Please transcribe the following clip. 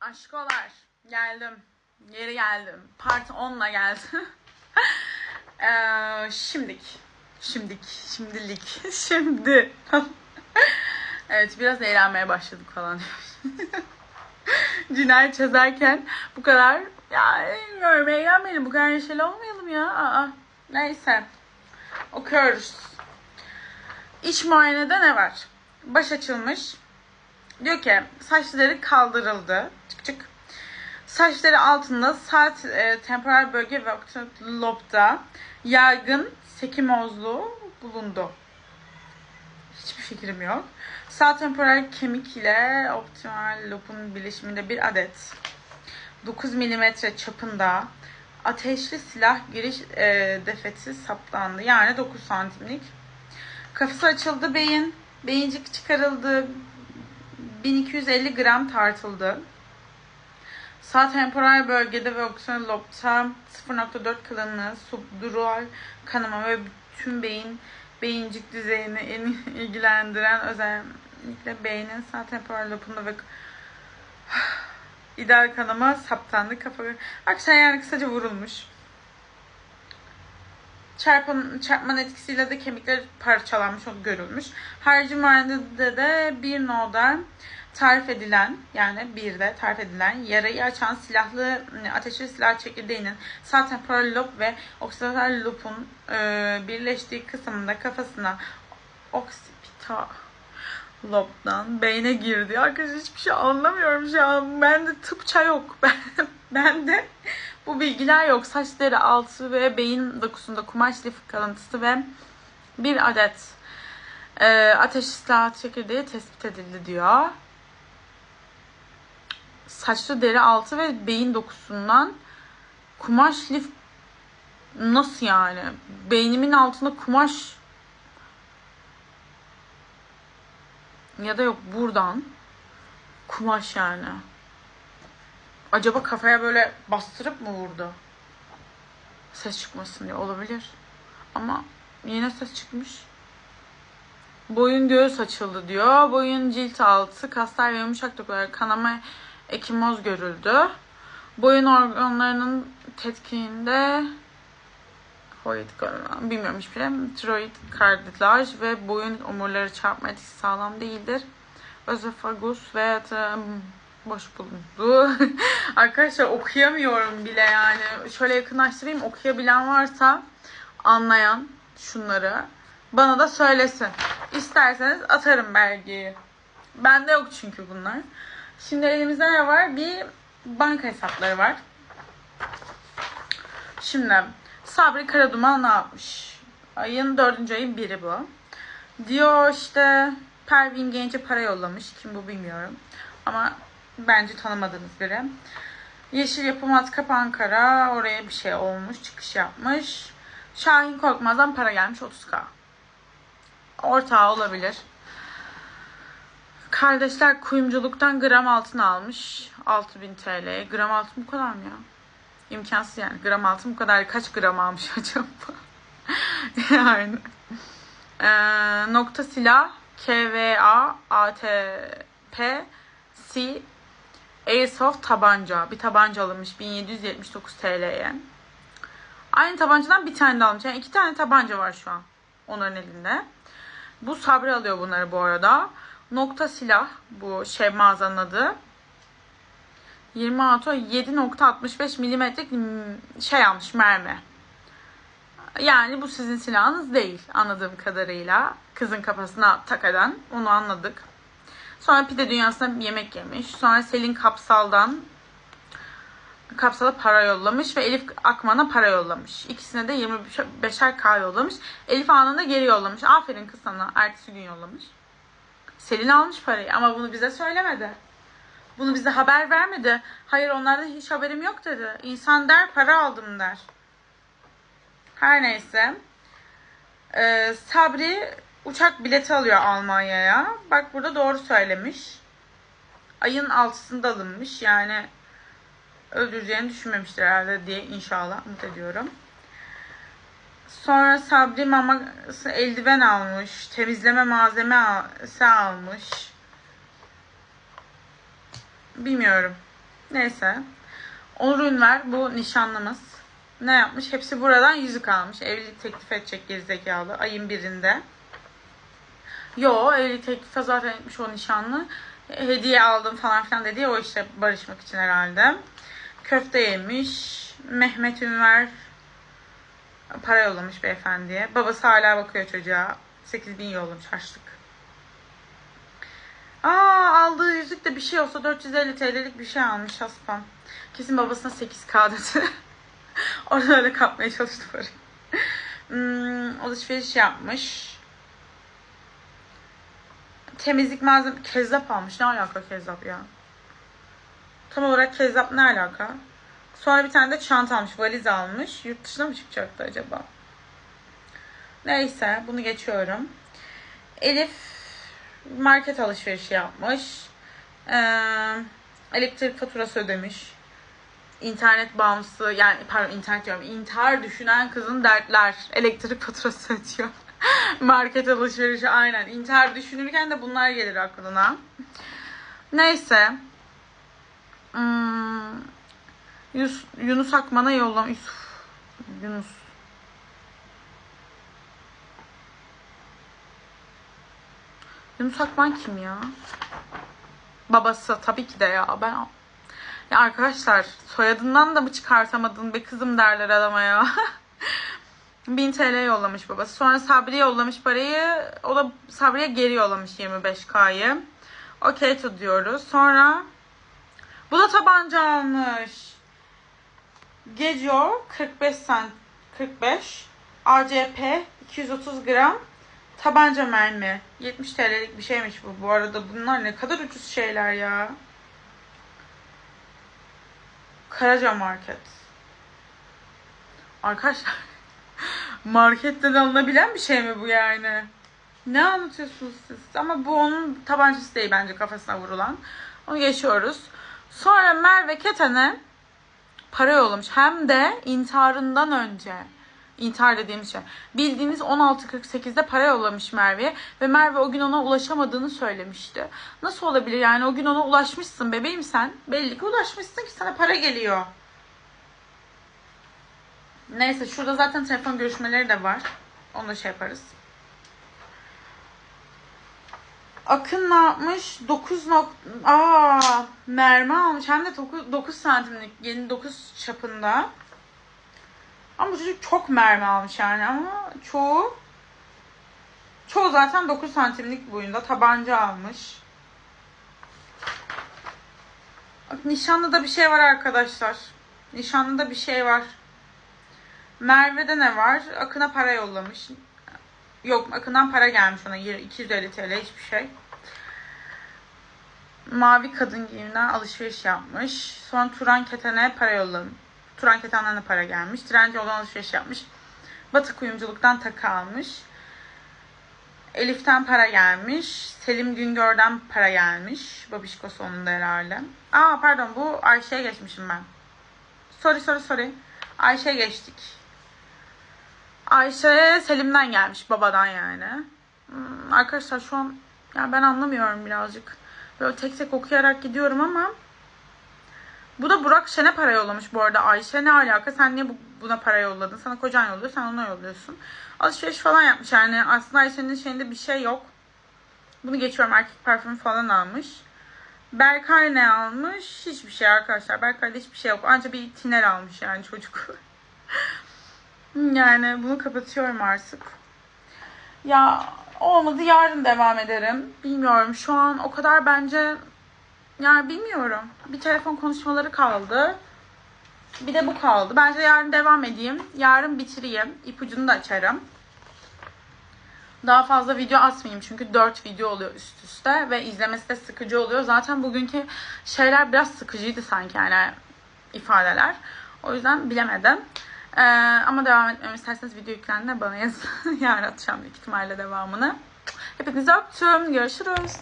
Aşkolar geldim. Geri geldim. Part 10'la geldim. ee, şimdik. Şimdik. Şimdilik. Şimdi. evet biraz eğlenmeye başladık falan. Cinayet çözerken bu kadar ya bilmiyorum eğlenmeyelim. Bu kadar neşeli olmayalım ya. Aa, neyse. Okuyoruz. İç muayenede ne var? Baş açılmış. Diyor ki saçları kaldırıldı. Çık çık. Saçları altında sağ e, temporal bölge ve lobda yaygın sekimozluğu bulundu. Hiçbir fikrim yok. Sağ temporal kemik ile optimal lobun birleşiminde bir adet 9 mm çapında ateşli silah giriş e, defeti saptandı. Yani 9 santimlik. Kafası açıldı beyin. Beyincik çıkarıldı. 1250 gram tartıldı. Sağ temporal bölgede ve oksijen lobta 0.4 kalınlığı, subdural kanama ve bütün beyin beyincik düzeyini en ilgilendiren özellikle beynin sağ temporal lobunda ve ideal kanama saptandı. Kafa akşam yani kısaca vurulmuş. Çarpın, çarpmanın etkisiyle de kemikler parçalanmış, o görülmüş. Harici muayenede de bir noda tarif edilen yani bir de tarif edilen yarayı açan silahlı ateşli silah çekirdeğinin sağ temporal lob ve oksipital lobun e, birleştiği kısmında kafasına oksipital lobdan beyne girdi. Arkadaşlar hiçbir şey anlamıyorum şu an. Bende tıpça yok. Ben, bende bu bilgiler yok. Saçları altı ve beyin dokusunda kumaş lif kalıntısı ve bir adet e, ateşli silah çekirdeği tespit edildi diyor saçlı deri altı ve beyin dokusundan kumaş lif nasıl yani? Beynimin altında kumaş ya da yok buradan kumaş yani. Acaba kafaya böyle bastırıp mı vurdu? Ses çıkmasın diye olabilir. Ama yine ses çıkmış. Boyun göğüs açıldı diyor. Boyun cilt altı, kaslar ve yumuşak dokular kanama ekimoz görüldü. Boyun organlarının tetkikinde Hoyt bilmiyorum hiçbir şey. Tiroid kartilaj ve boyun omurları çarpma etkisi sağlam değildir. Özofagus ve boş bulundu. Arkadaşlar okuyamıyorum bile yani. Şöyle yakınlaştırayım. Okuyabilen varsa anlayan şunları bana da söylesin. İsterseniz atarım belgeyi. Bende yok çünkü bunlar. Şimdi elimizde ne var? Bir banka hesapları var. Şimdi Sabri Karaduman ne yapmış? Ayın dördüncü ayın biri bu. Diyor işte Pervin Genç'e para yollamış. Kim bu bilmiyorum. Ama bence tanımadığınız biri. Yeşil Yapı Matkap Ankara. Oraya bir şey olmuş. Çıkış yapmış. Şahin Korkmaz'dan para gelmiş 30k. Ortağı olabilir. Kardeşler kuyumculuktan gram altın almış. 6000 TL. Gram altın bu kadar mı ya? İmkansız yani. Gram altın bu kadar. Kaç gram almış acaba? yani. Ee, nokta silah KVA ATP C Airsoft tabanca. Bir tabanca alınmış 1779 TL'ye. Aynı tabancadan bir tane de almış. Yani iki tane tabanca var şu an onların elinde. Bu Sabri alıyor bunları bu arada. Nokta silah bu şey mağazanın adı. 26 7.65 milimetrelik şey almış mermi. Yani bu sizin silahınız değil anladığım kadarıyla. Kızın kafasına takadan onu anladık. Sonra pide dünyasına yemek yemiş. Sonra Selin Kapsal'dan Kapsal'a para yollamış ve Elif Akman'a para yollamış. İkisine de 25'er K yollamış. Elif anında geri yollamış. Aferin kız sana. Ertesi gün yollamış. Selin almış parayı ama bunu bize söylemedi. Bunu bize haber vermedi. Hayır onlardan hiç haberim yok dedi. İnsan der para aldım der. Her neyse. Ee, Sabri uçak bileti alıyor Almanya'ya. Bak burada doğru söylemiş. Ayın altısında alınmış. Yani öldüreceğini düşünmemiştir herhalde diye inşallah umut ediyorum. Sonra Sabri maması eldiven almış. Temizleme malzemesi almış. Bilmiyorum. Neyse. Onur Ünver bu nişanlımız. Ne yapmış? Hepsi buradan yüzük almış. Evlilik teklif edecek gerizekalı. Ayın birinde. Yo evlilik teklifi zaten etmiş o nişanlı. Hediye aldım falan filan dedi o işte barışmak için herhalde. Köfte yemiş. Mehmet Ünver para yollamış beyefendiye. Babası hala bakıyor çocuğa. 8000 yollamış harçlık. Aa aldığı yüzük de bir şey olsa 450 TL'lik bir şey almış haspam. Kesin babasına 8K dedi. Orada öyle kapmaya çalıştı parayı. Hmm, alışveriş yapmış. Temizlik malzeme... Kezzap almış. Ne alaka kezzap ya? Tam olarak kezzap ne alaka? Sonra bir tane de çanta almış. Valiz almış. Yurt dışına mı çıkacaktı acaba? Neyse. Bunu geçiyorum. Elif market alışverişi yapmış. Ee, elektrik faturası ödemiş. İnternet bağımlısı yani pardon internet diyorum. İntihar düşünen kızın dertler. Elektrik faturası ödüyor. market alışverişi aynen. İntihar düşünürken de bunlar gelir aklına. Neyse. Hmm, Yus, Yunus Akman'a yollamış. Yusuf. Yunus. Yunus Akman kim ya? Babası tabii ki de ya. Ben ya arkadaşlar soyadından da mı çıkartamadın be kızım derler adama ya. 1000 TL yollamış babası. Sonra Sabri'ye yollamış parayı. O da Sabri'ye geri yollamış 25K'yı. Okey to diyoruz. Sonra bu da tabanca almış. Geco 45 cent 45 ACP 230 gram tabanca mermi 70 TL'lik bir şeymiş bu. Bu arada bunlar ne kadar ucuz şeyler ya. Karaca Market. Arkadaşlar marketten alınabilen bir şey mi bu yani? Ne anlatıyorsunuz siz? Ama bu onun tabancası değil bence kafasına vurulan. Onu geçiyoruz. Sonra Merve Keten'e para yollamış. Hem de intiharından önce. İntihar dediğimiz şey. Bildiğiniz 16.48'de para yollamış Merve'ye. Ve Merve o gün ona ulaşamadığını söylemişti. Nasıl olabilir yani o gün ona ulaşmışsın bebeğim sen. Belli ki ulaşmışsın ki sana para geliyor. Neyse şurada zaten telefon görüşmeleri de var. Onu da şey yaparız. Akın ne yapmış? 9 nok Aa, mermi almış. Hem de 9, 9 santimlik. Yeni 9 çapında. Ama bu çocuk çok mermi almış yani ama çoğu çoğu zaten 9 santimlik boyunda tabanca almış. Nişanlıda bir şey var arkadaşlar. Nişanlıda bir şey var. Merve'de ne var? Akın'a para yollamış. Yok Akın'dan para gelmiş ona 250 TL hiçbir şey. Mavi kadın giyiminden alışveriş yapmış. Sonra Turan Keten'e para yollamış. Turan Keten'den de para gelmiş. Trendyol'dan alışveriş yapmış. Batı kuyumculuktan takı almış. Elif'ten para gelmiş. Selim Güngör'den para gelmiş. Babişko sonunda herhalde. Aa pardon bu Ayşe'ye geçmişim ben. Sorry sorry sorry. Ayşe'ye geçtik. Ayşe Selim'den gelmiş. Babadan yani. Hmm, arkadaşlar şu an yani ben anlamıyorum birazcık. Böyle tek tek okuyarak gidiyorum ama bu da Burak Şen'e para yollamış bu arada. Ayşe ne alaka? Sen niye bu, buna para yolladın? Sana kocan yolluyor, sen ona yolluyorsun. Alışveriş falan yapmış yani. Aslında Ayşe'nin şeyinde bir şey yok. Bunu geçiyorum. Erkek parfümü falan almış. Berkay ne almış? Hiçbir şey arkadaşlar. Berkay'da hiçbir şey yok. Anca bir tiner almış yani çocuk. yani bunu kapatıyorum artık. Ya olmadı yarın devam ederim. Bilmiyorum şu an o kadar bence yani bilmiyorum. Bir telefon konuşmaları kaldı. Bir de bu kaldı. Bence yarın devam edeyim. Yarın bitireyim. İpucunu da açarım. Daha fazla video atmayayım çünkü 4 video oluyor üst üste ve izlemesi de sıkıcı oluyor. Zaten bugünkü şeyler biraz sıkıcıydı sanki yani ifadeler. O yüzden bilemedim. Ee, ama devam etmemi isterseniz video yüklendiğinde bana yazın. Yarın atacağım büyük ihtimalle devamını. Hepinizi öptüm. Görüşürüz.